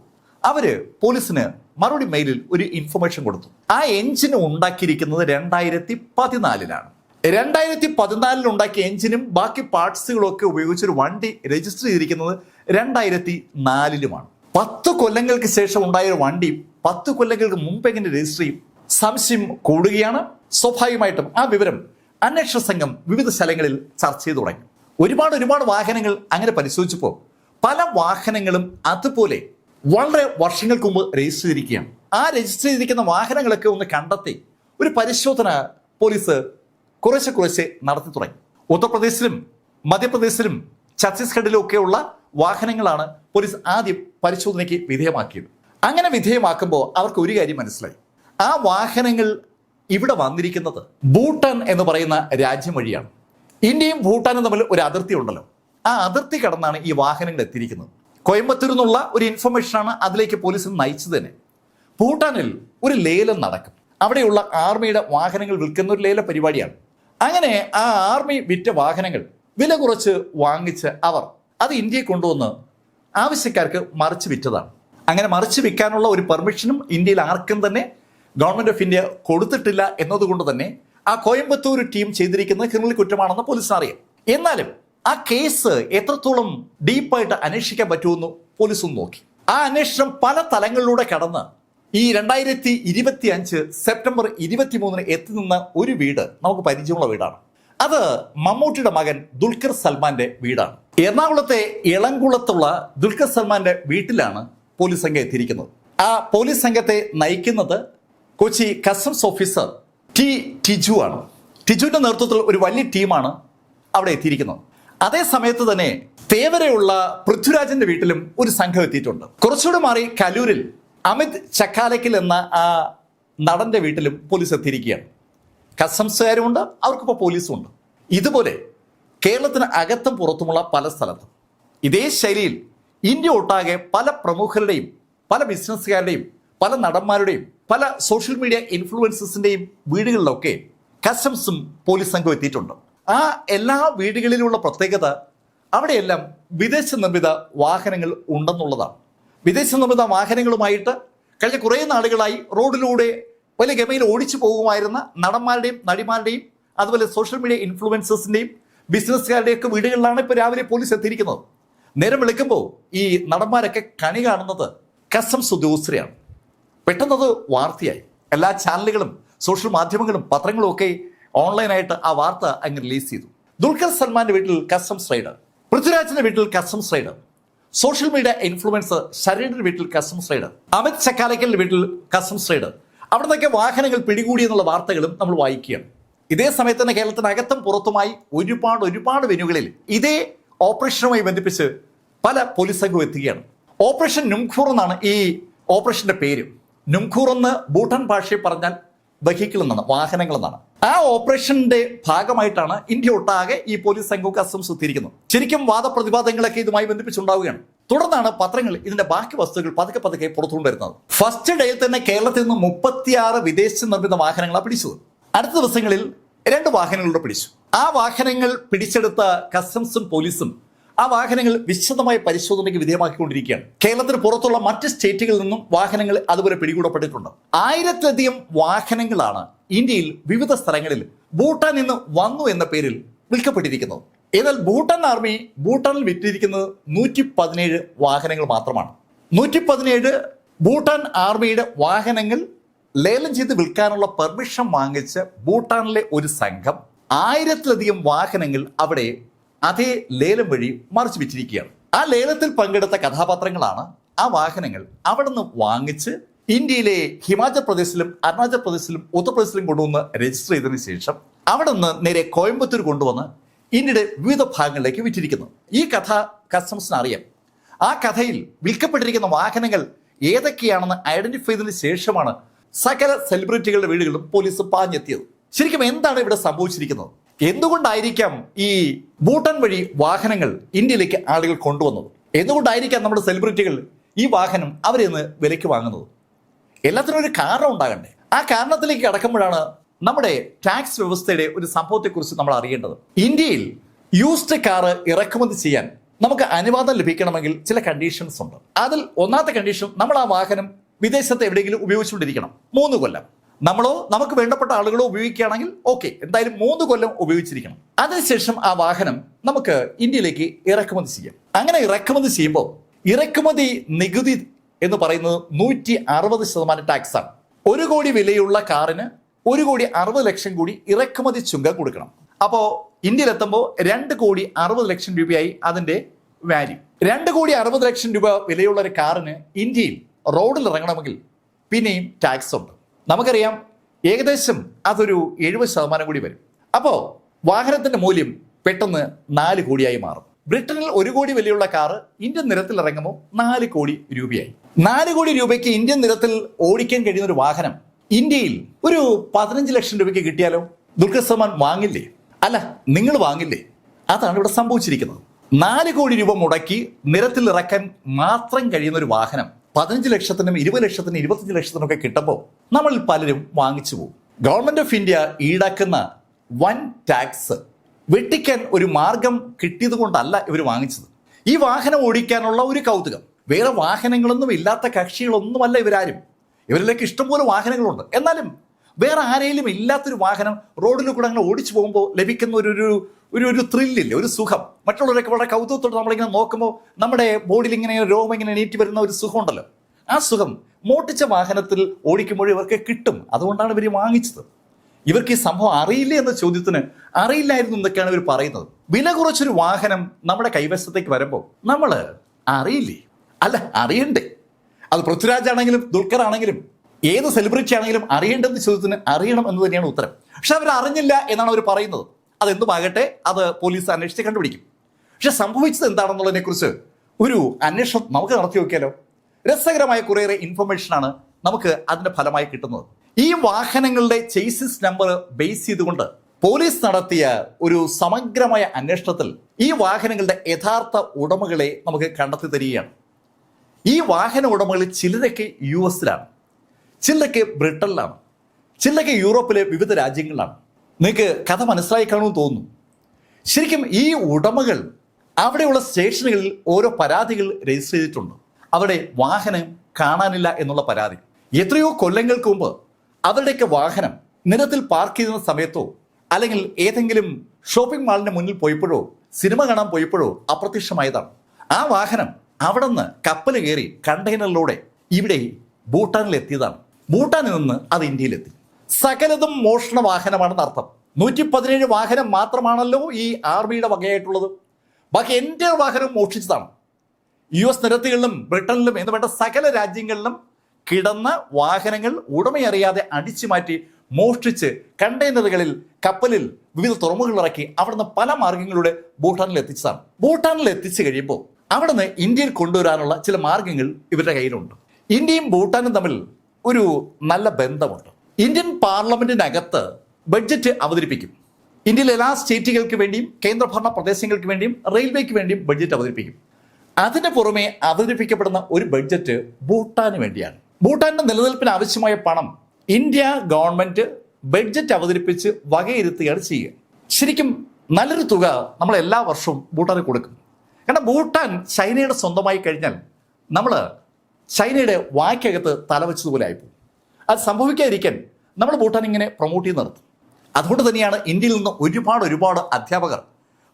അവർ പോലീസിന് മറുപടി മെയിലിൽ ഒരു ഇൻഫർമേഷൻ കൊടുത്തു. ആ എഞ്ചിൻ ഉണ്ടാക്കിയിരിക്കുന്നത് രണ്ടായിരത്തി പതിനാലിലാണ്. രണ്ടായിരത്തി പതിനാലിൽ ഉണ്ടാക്കിയ എഞ്ചിനും ബാക്കി പാർട്സുകളും ഒക്കെ ഉപയോഗിച്ചൊരു വണ്ടി രജിസ്റ്റർ ചെയ്തിരിക്കുന്നത് രണ്ടായിരത്തി നാലിലുമാണ് പത്ത് കൊല്ലങ്ങൾക്ക് ശേഷം ഉണ്ടായ ഒരു വണ്ടി പത്ത് കൊല്ലങ്ങൾക്ക് മുമ്പ് എങ്ങനെ രജിസ്റ്റർ ചെയ്യും? സംശയം കൂടുകയാണ്. സ്വാഭാവികമായിട്ടും ആ വിവരം അന്വേഷണ സംഘം വിവിധ സ്ഥലങ്ങളിൽ ചർച്ച ചെയ്തു തുടങ്ങി. ഒരുപാട് ഒരുപാട് വാഹനങ്ങൾ അങ്ങനെ പരിശോധിച്ചപ്പോൾ പല വാഹനങ്ങളും അതുപോലെ വളരെ വർഷങ്ങൾക്ക് മുമ്പ് രജിസ്റ്റർ ചെയ്തിരിക്കുകയാണ്. ആ രജിസ്റ്റർ ചെയ്തിരിക്കുന്ന വാഹനങ്ങളൊക്കെ ഒന്ന് കണ്ടെത്തി ഒരു പരിശോധന പോലീസ് കുറേശ്ശെ കുറേശ്ശെ നടത്തി തുടങ്ങി. ഉത്തർപ്രദേശിലും മധ്യപ്രദേശിലും ഛത്തീസ്ഗഡിലും ഒക്കെയുള്ള വാഹനങ്ങളാണ് പോലീസ് ആദ്യം പരിശോധനയ്ക്ക് വിധേയമാക്കിയത്. അങ്ങനെ വിധേയമാക്കുമ്പോൾ അവർക്ക് ഒരു കാര്യം മനസ്സിലായി. ആ വാഹനങ്ങൾ ഇവിടെ വന്നിരിക്കുന്നത് ഭൂട്ടാൻ എന്ന് പറയുന്ന രാജ്യം വഴിയാണ്. ഇന്ത്യയും ഭൂട്ടാനും തമ്മിൽ ഒരു അതിർത്തി ഉണ്ടല്ലോ. ആ അതിർത്തി കടന്നാണ് ഈ വാഹനങ്ങൾ എത്തിയിരിക്കുന്നത്. കോയമ്പത്തൂർ നിന്നുള്ള ഒരു ഇൻഫർമേഷനാണ് അതിലേക്ക് പോലീസ് നയിച്ചത് തന്നെ. ഭൂട്ടാനിൽ ഒരു ലേലം നടക്കും. അവിടെയുള്ള ആർമിയുടെ വാഹനങ്ങൾ വിൽക്കുന്ന ഒരു ലേല പരിപാടിയാണ്. അങ്ങനെ ആ ആർമി വിറ്റ വാഹനങ്ങൾ വില കുറച്ച് വാങ്ങിച്ച് അവർ അത് ഇന്ത്യയിൽ കൊണ്ടുവന്ന് ആവശ്യക്കാർക്ക് മറിച്ച് വിറ്റതാണ്. അങ്ങനെ മറിച്ച് വിൽക്കാനുള്ള ഒരു പെർമിഷനും ഇന്ത്യയിൽ ആർക്കും തന്നെ ഗവൺമെന്റ് ഓഫ് ഇന്ത്യ കൊടുത്തിട്ടില്ല എന്നതുകൊണ്ട് തന്നെ ആ കോയമ്പത്തൂർ ടീം ചെയ്തിരിക്കുന്ന ക്രിമിനൽ കുറ്റമാണെന്ന് പോലീസിന് അറിയാം. എന്നാലും ആ കേസ് എത്രത്തോളം ഡീപ്പായിട്ട് അന്വേഷിക്കാൻ പറ്റുമെന്ന് പോലീസ് നോക്കി. ആ അന്വേഷണം പല തലങ്ങളിലൂടെ കടന്ന് ഈ രണ്ടായിരത്തി ഇരുപത്തി അഞ്ച് സെപ്റ്റംബർ ഇരുപത്തി മൂന്നിന് എത്തിനിന്ന ഒരു വീട് നമുക്ക് പരിചയമുള്ള വീടാണ്. അത് മമ്മൂട്ടിയുടെ മകൻ ദുൽഖർ സൽമാന്റെ വീടാണ്. എറണാകുളത്തെ ഇളംകുളത്തുള്ള ദുൽഖർ സൽമാന്റെ വീട്ടിലാണ് പോലീസ് സംഘം എത്തിയിരിക്കുന്നത്. ആ പോലീസ് സംഘത്തെ നയിക്കുന്നത് Kochi customs officer T Tiju ആണ്. ടിജുവിന്റെ നേതൃത്വത്തിൽ ഒരു വലിയ ടീമാണ് അവിടെ എത്തിയിരിക്കുന്നത്. അതേ സമയത്ത് തന്നെ തേവരെയുള്ള പൃഥ്വിരാജിന്റെ വീട്ടിലും ഒരു സംഘം എത്തിയിട്ടുണ്ട്. കുറച്ചുകൂടെ മാറി കലൂരിൽ അമിത് ചക്കാലയ്ക്കിൽ എന്ന ആ നടന്റെ വീട്ടിലും പോലീസ് എത്തിയിരിക്കുകയാണ്. കസ്റ്റംസുകാരുമുണ്ട് അവർക്കിപ്പോൾ പോലീസും ഉണ്ട് ഇതുപോലെ കേരളത്തിന് അകത്തും പുറത്തുമുള്ള പല സ്ഥലത്തും ഇതേ ശൈലിയിൽ ഇന്ത്യ ഒട്ടാകെ പല പ്രമുഖരുടെയും പല ബിസിനസ്സുകാരുടെയും പല നടന്മാരുടെയും പല സോഷ്യൽ മീഡിയ ഇൻഫ്ലുവൻസേഴ്സിന്റെയും വീടുകളിലൊക്കെ കസ്റ്റംസും പോലീസ് സംഘവും എത്തിയിട്ടുണ്ട്. ആ എല്ലാ വീടുകളിലുള്ള പ്രത്യേകത അവിടെയെല്ലാം വിദേശ നിർമ്മിത വാഹനങ്ങൾ ഉണ്ടെന്നുള്ളതാണ്. വിദേശ നിർമ്മിത വാഹനങ്ങളുമായിട്ട് കഴിഞ്ഞ കുറേ നാളുകളായി റോഡിലൂടെ വലിയ ഗമയിൽ ഓടിച്ചു പോകുമായിരുന്ന നടന്മാരുടെയും നടിമാരുടെയും അതുപോലെ സോഷ്യൽ മീഡിയ ഇൻഫ്ലുവൻസേഴ്സിന്റെയും ബിസിനസ്സുകാരുടെയൊക്കെ വീടുകളിലാണ് ഇപ്പോൾ രാവിലെ പോലീസ് എത്തിയിരിക്കുന്നത്. നേരം വിളിക്കുമ്പോൾ ഈ നടന്മാരൊക്കെ കണി കാണുന്നത് കസ്റ്റംസ് ഉദ്യോഗസ്ഥരെയാണ്. പെട്ടെന്നത് വാർത്തയായി. എല്ലാ ചാനലുകളും സോഷ്യൽ മാധ്യമങ്ങളും പത്രങ്ങളും ഒക്കെ ഓൺലൈനായിട്ട് ആ വാർത്ത അങ്ങ് റിലീസ് ചെയ്തു. ദുൽഖർ സൽമാന്റെ വീട്ടിൽ കസ്റ്റംസ് റൈഡ് പൃഥ്വിരാജിന്റെ വീട്ടിൽ customs raid social media influencer ശരീരന്റെ വീട്ടിൽ കസ്റ്റംസ് റെയ്ഡ് അമിത് ചക്കാലയ്ക്കലിന്റെ വീട്ടിൽ കസ്റ്റംസ് റെയ്ഡ് അവിടെ നിന്നൊക്കെ വാഹനങ്ങൾ പിടികൂടി എന്നുള്ള വാർത്തകളും നമ്മൾ വായിക്കുകയാണ്. ഇതേ സമയത്ത് തന്നെ കേരളത്തിനകത്തും പുറത്തുമായി ഒരുപാട് ഒരുപാട് വെനുകളിൽ ഇതേ ഓപ്പറേഷനുമായി ബന്ധിപ്പിച്ച് പല പോലീസ് സംഘവും എത്തുകയാണ്. ഓപ്പറേഷൻ നുംഖൂർ എന്നാണ് ഈ ഓപ്പറേഷന്റെ പേര്. നുംഖൂർ എന്ന് ഭൂട്ടാൻ ഭാഷയിൽ പറഞ്ഞാൽ വെഹിക്കിൾ എന്നാണ് വാഹനങ്ങൾ എന്നാണ്. ആ ഓപ്പറേഷന്റെ ഭാഗമായിട്ടാണ് ഇന്ത്യ ഒട്ടാകെ ഈ പോലീസ് സംഘവും കസ്റ്റംസ് എത്തിയിരിക്കുന്നത് ശരിക്കും വാദപ്രതിവാദങ്ങളൊക്കെ ഇതുമായി ബന്ധിപ്പിച്ചുണ്ടാവുകയാണ്. തുടർന്നാണ് പത്രങ്ങൾ ഇതിന്റെ ബാക്കി വസ്തുക്കൾ പതുക്കെ പതുക്കെ പുറത്തുകൊണ്ട് വരുന്നത്. ഫസ്റ്റ് ഡേയിൽ തന്നെ കേരളത്തിൽ നിന്ന് മുപ്പത്തിയാറ് വിദേശ നിർമ്മിത വാഹനങ്ങളാണ് പിടിച്ചത്. അടുത്ത ദിവസങ്ങളിൽ രണ്ട് വാഹനങ്ങളുടെ പിടിച്ചു. ആ വാഹനങ്ങൾ പിടിച്ചെടുത്ത കസ്റ്റംസും പോലീസും ആ വാഹനങ്ങൾ വിശദമായ പരിശോധനയ്ക്ക് വിധേയമാക്കിക്കൊണ്ടിരിക്കുകയാണ്. കേരളത്തിന് പുറത്തുള്ള മറ്റ് സ്റ്റേറ്റുകളിൽ നിന്നും വാഹനങ്ങൾ അതുപോലെ പിടികൂടപ്പെട്ടിട്ടുണ്ട്. ആയിരത്തിലധികം വാഹനങ്ങളാണ് ഇന്ത്യയിൽ വിവിധ സ്ഥലങ്ങളിൽ ഭൂട്ടാനിൽ നിന്ന് വന്നു എന്ന പേരിൽ വിൽക്കപ്പെട്ടിരിക്കുന്നത്. എന്നാൽ ഭൂട്ടാൻ ആർമി ഭൂട്ടാനിൽ വിറ്റിരിക്കുന്നത് നൂറ്റി പതിനേഴ് വാഹനങ്ങൾ മാത്രമാണ്. നൂറ്റി പതിനേഴ് ഭൂട്ടാൻ ആർമിയുടെ വാഹനങ്ങൾ ലേലം ചെയ്ത് വിൽക്കാനുള്ള പെർമിഷൻ വാങ്ങിച്ച് ഭൂട്ടാനിലെ ഒരു സംഘം ആയിരത്തിലധികം വാഹനങ്ങൾ അവിടെ അതേ ലേലം വഴി മറിച്ച് വിറ്റിരിക്കുകയാണ് ആ ലേലത്തിൽ പങ്കെടുത്ത കഥാപാത്രങ്ങളാണ് ആ വാഹനങ്ങൾ അവിടെ നിന്ന് വാങ്ങിച്ച് ഇന്ത്യയിലെ ഹിമാചൽ പ്രദേശിലും അരുണാചൽ പ്രദേശിലും ഉത്തർപ്രദേശിലും കൊണ്ടുവന്ന് രജിസ്റ്റർ ചെയ്തതിനു ശേഷം അവിടെ നിന്ന് നേരെ കോയമ്പത്തൂർ കൊണ്ടുവന്ന് ഇന്ത്യയുടെ വിവിധ ഭാഗങ്ങളിലേക്ക് വിറ്റിരിക്കുന്നു. ഈ കഥ കസ്റ്റംസിന് അറിയാം. ആ കഥയിൽ വിൽക്കപ്പെട്ടിരിക്കുന്ന വാഹനങ്ങൾ ഏതൊക്കെയാണെന്ന് ഐഡന്റിഫൈ ചെയ്തതിനു ശേഷമാണ് സകല സെലിബ്രിറ്റികളുടെ വീടുകളിലും പോലീസ് പാഞ്ഞെത്തിയത്. ശരിക്കും എന്താണ് ഇവിടെ സംഭവിച്ചിരിക്കുന്നത്? എന്തുകൊണ്ടായിരിക്കാം ഈ ഭൂട്ടാൻ വഴി വാഹനങ്ങൾ ഇന്ത്യയിലേക്ക് ആളുകൾ കൊണ്ടുവന്നത്? എന്തുകൊണ്ടായിരിക്കാം നമ്മുടെ സെലിബ്രിറ്റികൾ ഈ വാഹനം അവരിന്ന് വിലയ്ക്ക് വാങ്ങുന്നത്? എല്ലാത്തിനും ഒരു കാരണം ഉണ്ടാകണ്ടേ? ആ കാരണത്തിലേക്ക് കടക്കുമ്പോഴാണ് നമ്മുടെ ടാക്സ് വ്യവസ്ഥയുടെ ഒരു സംഭവത്തെക്കുറിച്ച് നമ്മൾ അറിയേണ്ടത്. ഇന്ത്യയിൽ യൂസ്ഡ് കാറ് ഇറക്കുമതി ചെയ്യാൻ നമുക്ക് അനുവാദം ലഭിക്കണമെങ്കിൽ ചില കണ്ടീഷൻസ് ഉണ്ട്. അതിൽ ഒന്നാമത്തെ കണ്ടീഷൻ നമ്മൾ ആ വാഹനം വിദേശത്ത് എവിടെയെങ്കിലും ഉപയോഗിച്ചുകൊണ്ടിരിക്കണം. മൂന്ന് കൊല്ലം. നമ്മളോ നമുക്ക് വേണ്ടപ്പെട്ട ആളുകളോ ഉപയോഗിക്കുകയാണെങ്കിൽ ഓക്കെ എന്തായാലും മൂന്ന് കൊല്ലം ഉപയോഗിച്ചിരിക്കണം. അതിനുശേഷം ആ വാഹനം നമുക്ക് ഇന്ത്യയിലേക്ക് ഇറക്കുമതി ചെയ്യാം. അങ്ങനെ ഇറക്കുമതി ചെയ്യുമ്പോൾ ഇറക്കുമതി നികുതി എന്ന് പറയുന്നത് നൂറ്റി അറുപത് ശതമാനം ടാക്സാണ് ഒരു കോടി വിലയുള്ള കാറിന് ഒരു കോടി അറുപത് ലക്ഷം കൂടി ഇറക്കുമതി ചുങ്കം കൊടുക്കണം. അപ്പോൾ ഇന്ത്യയിലെത്തുമ്പോൾ രണ്ട് കോടി അറുപത് ലക്ഷം രൂപയായി അതിന്റെ വാല്യൂ രണ്ട് കോടി അറുപത് ലക്ഷം രൂപ വിലയുള്ള ഒരു കാറിന് ഇന്ത്യയിൽ റോഡിൽ ഇറങ്ങണമെങ്കിൽ പിന്നെയും ടാക്സ് ഉണ്ട്. നമുക്കറിയാം ഏകദേശം അതൊരു എഴുപത് ശതമാനം കൂടി വരും. അപ്പോൾ വാഹനത്തിന്റെ മൂല്യം പെട്ടെന്ന് നാല് കോടിയായി മാറും. ബ്രിട്ടനിൽ ഒരു കോടി വിലയുള്ള കാറ് ഇന്ത്യൻ നിരത്തിൽ ഇറങ്ങുമ്പോൾ നാല് കോടി രൂപയായി. നാല് കോടി രൂപയ്ക്ക് ഇന്ത്യൻ നിരത്തിൽ ഓടിക്കാൻ കഴിയുന്ന ഒരു വാഹനം ഇന്ത്യയിൽ ഒരു പതിനഞ്ച് ലക്ഷം രൂപയ്ക്ക് കിട്ടിയാലോ? ദുൽഖർ സൽമാൻ വാങ്ങില്ലേ? അല്ല നിങ്ങൾ വാങ്ങില്ലേ? അതാണ് ഇവിടെ സംഭവിച്ചിരിക്കുന്നത്. നാല് കോടി രൂപ മുടക്കി നിരത്തിൽ ഇറക്കാൻ മാത്രം കഴിയുന്ന ഒരു വാഹനം പതിനഞ്ച് ലക്ഷത്തിനും ഇരുപത് ലക്ഷത്തിനും ഇരുപത്തഞ്ച് ലക്ഷത്തിനൊക്കെ കിട്ടുമ്പോൾ നമ്മൾ പലരും വാങ്ങിച്ചു പോകും. ഗവൺമെന്റ് ഓഫ് ഇന്ത്യ ഈടാക്കുന്ന വൻ ടാക്സ് വെട്ടിക്കാൻ ഒരു മാർഗം കിട്ടിയത് കൊണ്ടല്ല ഇവർ വാങ്ങിച്ചത്. ഈ വാഹനം ഓടിക്കാനുള്ള ഒരു കൗതുകം. വേറെ വാഹനങ്ങളൊന്നും ഇല്ലാത്ത കക്ഷികളൊന്നുമല്ല ഇവരാരും. ഇവരിലേക്ക് ഇഷ്ടംപോലെ വാഹനങ്ങളുണ്ട്. എന്നാലും വേറെ ആരെങ്കിലും ഇല്ലാത്തൊരു വാഹനം റോഡിൽ കൂടെ അങ്ങനെ ഓടിച്ചു പോകുമ്പോൾ ലഭിക്കുന്ന ഒരു ഒരു ഒരു ത്രില്ലില്ല ഒരു സുഖം. മറ്റുള്ളവരൊക്കെ വളരെ കൗതുകത്തോടെ നമ്മളിങ്ങനെ നോക്കുമ്പോൾ നമ്മുടെ ബോഡിയിൽ ഇങ്ങനെ രോമം ഇങ്ങനെ നീറ്റി വരുന്ന ഒരു സുഖമുണ്ടല്ലോ. ആ സുഖം മോട്ടിച്ച വാഹനത്തിൽ ഓടിക്കുമ്പോൾ ഇവർക്ക് കിട്ടും. അതുകൊണ്ടാണ് ഇവർ വാങ്ങിച്ചത്. ഇവർക്ക് ഈ സംഭവം അറിയില്ല എന്ന ചോദ്യത്തിന് അറിയില്ലായിരുന്നു എന്നൊക്കെയാണ് ഇവർ പറയുന്നത്. വില കുറച്ചൊരു വാഹനം നമ്മുടെ കൈവശത്തേക്ക് വരുമ്പോൾ നമ്മൾ അറിയില്ലേ? അല്ല അറിയണ്ടേ. അത് പൃഥ്വിരാജ് ആണെങ്കിലും ദുൽഖർ ആണെങ്കിലും ഏത് സെലിബ്രിറ്റി ആണെങ്കിലും അറിയേണ്ടെന്ന ചോദ്യത്തിന് അറിയണം എന്ന് തന്നെയാണ് ഉത്തരം. പക്ഷെ അവർ അറിഞ്ഞില്ല എന്നാണ് അവർ പറയുന്നത്. അതെന്തുമാകട്ടെ അത് പോലീസ് അന്വേഷിച്ച് കണ്ടുപിടിക്കും. പക്ഷെ സംഭവിച്ചത് എന്താണെന്നുള്ളതിനെ കുറിച്ച് ഒരു അന്വേഷണം നമുക്ക് നടത്തി നോക്കിയാലോ? രസകരമായ കുറേയേറെ ഇൻഫർമേഷനാണ് നമുക്ക് അതിന്റെ ഫലമായി കിട്ടുന്നത്. ഈ വാഹനങ്ങളുടെ ചേസിസ് നമ്പർ ബേസ് ചെയ്തുകൊണ്ട് പോലീസ് നടത്തിയ ഒരു സമഗ്രമായ അന്വേഷണത്തിൽ ഈ വാഹനങ്ങളുടെ യഥാർത്ഥ ഉടമകളെ നമുക്ക് കണ്ടെത്തി തരികയാണ്. ഈ വാഹന ഉടമകളിൽ ചിലരൊക്കെ യു എസിലാണ് ചിലരൊക്കെ ബ്രിട്ടനിലാണ് ചിലരൊക്കെ യൂറോപ്പിലെ വിവിധ രാജ്യങ്ങളിലാണ്. നിങ്ങൾക്ക് കഥ മനസ്സിലായി കാണുമെന്ന് തോന്നുന്നു. ശരിക്കും ഈ ഉടമകൾ അവിടെയുള്ള സ്റ്റേഷനുകളിൽ ഓരോ പരാതികൾ രജിസ്റ്റർ ചെയ്തിട്ടുണ്ട്. അവിടെ വാഹനം കാണാനില്ല എന്നുള്ള പരാതി. എത്രയോ കൊല്ലങ്ങൾക്ക് മുമ്പ് അവരുടെയൊക്കെ വാഹനം നിരത്തിൽ പാർക്ക് ചെയ്യുന്ന സമയത്തോ അല്ലെങ്കിൽ ഏതെങ്കിലും ഷോപ്പിംഗ് മാളിന് മുന്നിൽ പോയപ്പോഴോ സിനിമ കാണാൻ പോയപ്പോഴോ അപ്രത്യക്ഷമായതാണ്. ആ വാഹനം അവിടെ നിന്ന് കപ്പൽ കയറി കണ്ടെയ്നറിലൂടെ ഇവിടെ ഭൂട്ടാനിൽ എത്തിയതാണ് ഭൂട്ടാനിൽ നിന്ന് അത് ഇന്ത്യയിലെത്തി. സകലതും മോഷണ വാഹനമാണെന്ന് അർത്ഥം. നൂറ്റി പതിനേഴ് വാഹനം മാത്രമാണല്ലോ ഈ ആർമിയുടെ വകയായിട്ടുള്ളത്. ബാക്കി എന്റെ വാഹനം മോഷിച്ചതാണ് യു എസ് നിരത്തുകളിലും ബ്രിട്ടനിലും എന്ന് വേണ്ട സകല രാജ്യങ്ങളിലും കിടന്ന വാഹനങ്ങൾ ഉടമയറിയാതെ അടിച്ചു മാറ്റി മോഷ്ടിച്ച് കണ്ടെയ്നറുകളിൽ കപ്പലിൽ വിവിധ തുറമുകളിൽ ഇറക്കി അവിടുന്ന് പല മാർഗങ്ങളിലൂടെ ഭൂട്ടാനിൽ എത്തിച്ചതാണ്. ഭൂട്ടാനിൽ എത്തിച്ചു കഴിയുമ്പോൾ അവിടുന്ന് ഇന്ത്യയിൽ കൊണ്ടുവരാനുള്ള ചില മാർഗങ്ങൾ ഇവരുടെ കയ്യിലുണ്ട്. ഇന്ത്യയും ഭൂട്ടാനും തമ്മിൽ ഒരു നല്ല ബന്ധമുണ്ട്. ഇന്ത്യൻ പാർലമെന്റിനകത്ത് ബഡ്ജറ്റ് അവതരിപ്പിക്കും. ഇന്ത്യയിലെ എല്ലാ സ്റ്റേറ്റുകൾക്ക് വേണ്ടിയും കേന്ദ്രഭരണ പ്രദേശങ്ങൾക്ക് വേണ്ടിയും റെയിൽവേക്ക് വേണ്ടിയും ബഡ്ജറ്റ് അവതരിപ്പിക്കും. അതിന് പുറമെ അവതരിപ്പിക്കപ്പെടുന്ന ഒരു ബഡ്ജറ്റ് ഭൂട്ടാന് വേണ്ടിയാണ്. ഭൂട്ടാന്റെ നിലനിൽപ്പിന് ആവശ്യമായ പണം ഇന്ത്യ ഗവൺമെന്റ് ബഡ്ജറ്റ് അവതരിപ്പിച്ച് വകയിരുത്തുകയാണ് ചെയ്യുക. ശരിക്കും നല്ലൊരു തുക നമ്മൾ എല്ലാ വർഷവും ഭൂട്ടാന് കൊടുക്കും. കാരണം ഭൂട്ടാൻ ചൈനയുടെ സ്വന്തമായി കഴിഞ്ഞാൽ നമ്മൾ ചൈനയുടെ വായ്ക്കകത്ത് തലവെച്ചതുപോലെ ആയിപ്പോകും. അത് സംഭവിക്കാതിരിക്കാൻ നമ്മൾ ഭൂട്ടാൻ ഇങ്ങനെ പ്രൊമോട്ട് ചെയ്ത് നടത്തും. അതുകൊണ്ട് തന്നെയാണ് ഇന്ത്യയിൽ നിന്ന് ഒരുപാട് ഒരുപാട് അധ്യാപകർ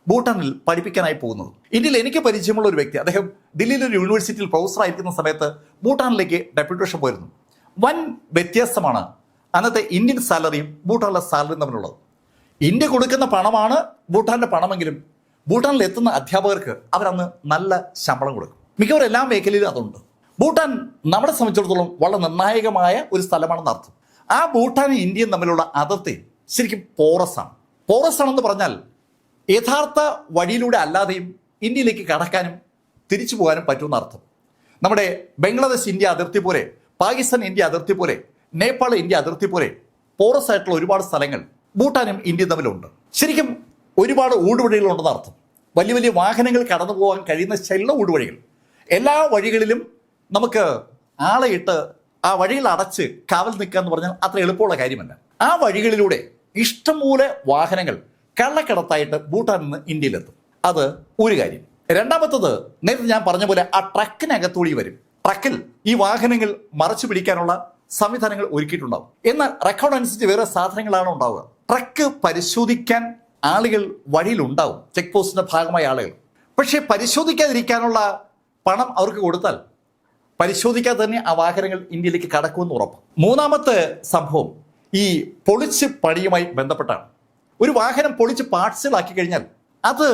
ഭൂട്ടാനിൽ പഠിപ്പിക്കാനായി പോകുന്നത്. ഇന്ത്യയിൽ എനിക്ക് പരിചയമുള്ള ഒരു വ്യക്തി അദ്ദേഹം ദില്ലിയിലെ ഒരു യൂണിവേഴ്സിറ്റിയിൽ പ്രൊഫസറായിരിക്കുന്ന സമയത്ത് ഭൂട്ടാനിലേക്ക് ഡെപ്യൂട്ടേഷൻ പോയിരുന്നു. വൻ വ്യത്യാസമാണ് അന്നത്തെ ഇന്ത്യൻ സാലറിയും ഭൂട്ടാനിലെ സാലറിയും തമ്മിലുള്ളത്. ഇന്ത്യ കൊടുക്കുന്ന പണമാണ് ഭൂട്ടാന്റെ പണമെങ്കിലും ഭൂട്ടാനിൽ എത്തുന്ന അധ്യാപകർക്ക് അവരന്ന് നല്ല ശമ്പളം കൊടുക്കും. മിക്കവാറും എല്ലാ മേഖലയിലും അതുണ്ട്. ഭൂട്ടാൻ നമ്മളെ സംബന്ധിച്ചിടത്തോളം വളരെ നിർണായകമായ ഒരു സ്ഥലമാണെന്ന് അർത്ഥം. ആ ഭൂട്ടാനും ഇന്ത്യയും തമ്മിലുള്ള അതിർത്തി ശരിക്കും പോറസ് ആണ്. പോറസ് ആണെന്ന് പറഞ്ഞാൽ യഥാർത്ഥ വഴിയിലൂടെ അല്ലാതെയും ഇന്ത്യയിലേക്ക് കടക്കാനും തിരിച്ചു പോകാനും പറ്റുമെന്ന് അർത്ഥം. നമ്മുടെ ബംഗ്ലാദേശ് ഇന്ത്യ അതിർത്തി പോലെ പാകിസ്ഥാൻ ഇന്ത്യ അതിർത്തി പോലെ നേപ്പാൾ ഇന്ത്യ അതിർത്തി പോലെ പോറസ് ആയിട്ടുള്ള ഒരുപാട് സ്ഥലങ്ങൾ ഭൂട്ടാനും ഇന്ത്യ തമ്മിലുണ്ട്. ശരിക്കും ഒരുപാട് ഊടുവഴികളുണ്ടെന്ന് അർത്ഥം. വലിയ വലിയ വാഹനങ്ങൾ കടന്നു പോകാൻ കഴിയുന്ന ചെല്ല ഊടുവഴികൾ. എല്ലാ വഴികളിലും നമുക്ക് ആളെ ഇട്ട് ആ വഴികൾ അടച്ച് കാവൽ നിൽക്കുക എന്ന് പറഞ്ഞാൽ അത്ര എളുപ്പമുള്ള കാര്യമല്ല. ആ വഴികളിലൂടെ ഇഷ്ടംപോലെ വാഹനങ്ങൾ കള്ളക്കടത്തായിട്ട് ഭൂട്ടാനിൽ നിന്ന് ഇന്ത്യയിലെത്തും. അത് ഒരു കാര്യം. രണ്ടാമത്തത് നേരത്തെ ഞാൻ പറഞ്ഞ പോലെ ആ ട്രക്കിനകത്തൂടി വരും. ട്രക്കിൽ ഈ വാഹനങ്ങൾ മറച്ചു പിടിക്കാനുള്ള സംവിധാനങ്ങൾ ഒരുക്കിയിട്ടുണ്ടാവും. എന്നാൽ റെക്കോർഡ് അനുസരിച്ച് വേറെ സാധനങ്ങളാണ് ഉണ്ടാവുക. ട്രക്ക് പരിശോധിക്കാൻ ആളുകൾ വഴിയിലുണ്ടാവും. ചെക്ക് പോസ്റ്റിന്റെ ഭാഗമായ ആളുകൾ. പക്ഷേ പരിശോധിക്കാതിരിക്കാനുള്ള പണം അവർക്ക് കൊടുത്താൽ പരിശോധിക്കാതെ തന്നെ ആ വാഹനങ്ങൾ ഇന്ത്യയിലേക്ക് കടക്കുമെന്ന് ഉറപ്പ്. മൂന്നാമത്തെ സംഭവം ഈ പൊളിച്ച് പണിയുമായി ബന്ധപ്പെട്ടാണ്. ഒരു വാഹനം പൊളിച്ച് പാർട്സുകളാക്കി കഴിഞ്ഞാൽ അത്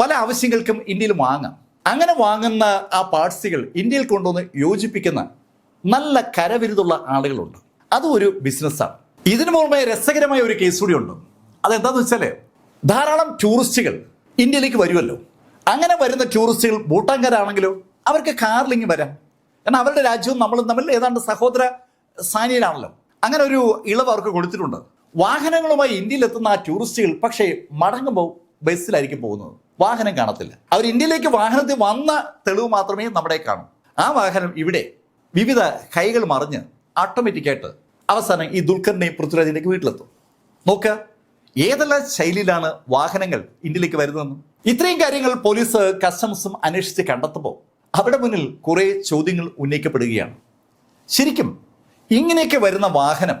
പല ആവശ്യങ്ങൾക്കും ഇന്ത്യയിൽ വാങ്ങാം. അങ്ങനെ വാങ്ങുന്ന ആ പാർട്സുകൾ ഇന്ത്യയിൽ കൊണ്ടുവന്ന് യോജിപ്പിക്കുന്ന നല്ല കരവിരുതുള്ള ആളുകളുണ്ട്. അതും ഒരു ബിസിനസ്സാണ് ഇതിനു പുറമെ രസകരമായ ഒരു കേസ് കൂടി ഉണ്ട് അതെന്താന്ന് വെച്ചാൽ ധാരാളം ടൂറിസ്റ്റുകൾ ഇന്ത്യയിലേക്ക് വരുമല്ലോ. അങ്ങനെ വരുന്ന ടൂറിസ്റ്റുകൾ ഭൂട്ടാൻകാരാണെങ്കിലോ അവർക്ക് കാറിലിങ്ങി വരാം. കാരണം അവരുടെ രാജ്യവും നമ്മളും തമ്മിൽ ഏതാണ്ട് സഹോദര സാനിയിലാണല്ലോ അങ്ങനെ ഒരു ഇളവ് അവർക്ക് കൊടുത്തിട്ടുണ്ട്. വാഹനങ്ങളുമായി ഇന്ത്യയിലെത്തുന്ന ആ ടൂറിസ്റ്റുകൾ പക്ഷേ മടങ്ങുമ്പോൾ ബസ്സിലായിരിക്കും പോകുന്നത്. വാഹനം കാണത്തില്ല. അവർ ഇന്ത്യയിലേക്ക് വാഹനത്തിൽ വന്ന തെളിവ് മാത്രമേ നമ്മുടെ കാണൂ. ആ വാഹനം ഇവിടെ വിവിധ കൈകൾ മറിഞ്ഞ് ഓട്ടോമാറ്റിക്കായിട്ട് അവസാനം ഈ ദുൽഖറിനെയും പൃഥ്വിരാജിന്റെയും വീട്ടിലെത്തും. നോക്കുക ഏതെല്ലാം ശൈലിയിലാണ് വാഹനങ്ങൾ ഇന്ത്യയിലേക്ക് വരുന്നതെന്ന്. ഇത്രയും കാര്യങ്ങൾ പോലീസ് കസ്റ്റംസും അന്വേഷിച്ച് കണ്ടെത്തുമ്പോൾ അവിടെ മുന്നിൽ കുറേ ചോദ്യങ്ങൾ ഉന്നയിക്കപ്പെടുകയാണ്. ശരിക്കും ഇങ്ങനെയൊക്കെ വരുന്ന വാഹനം